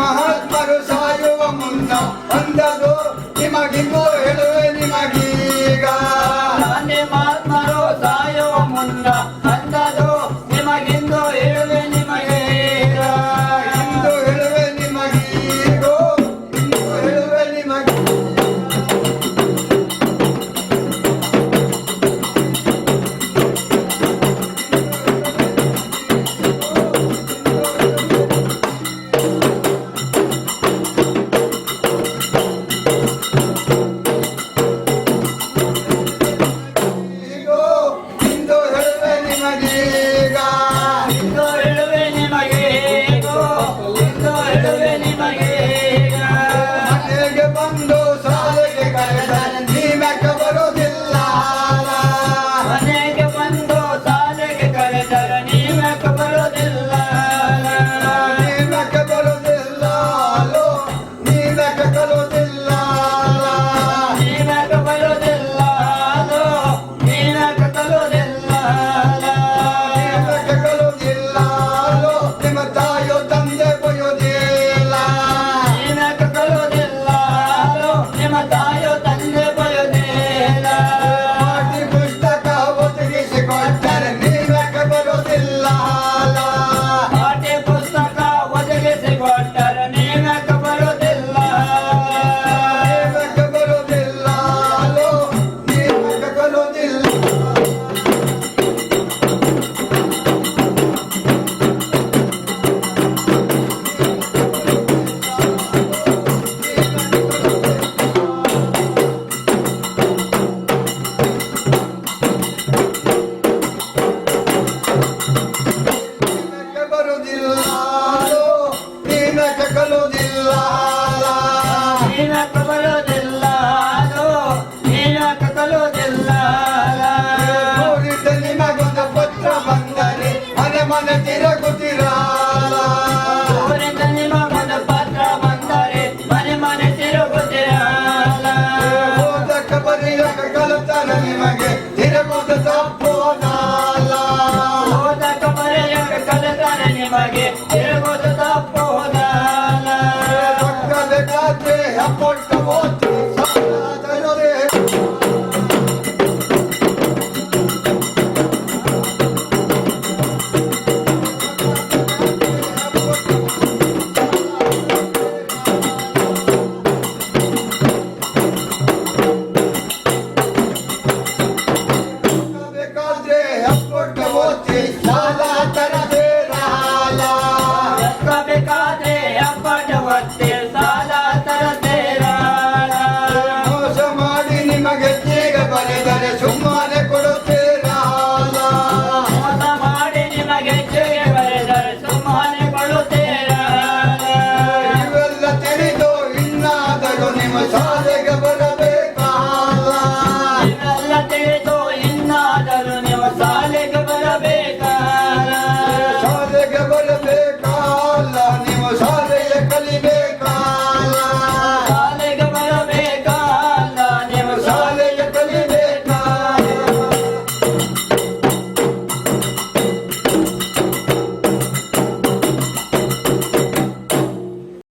ಮಹಾತ್ಮರು ಸಾಯುವ ಮುನ್ನ ಅಂದದು ನಿಮಗಿಂದು ಹೇಳುವೆ বান্ধব my God.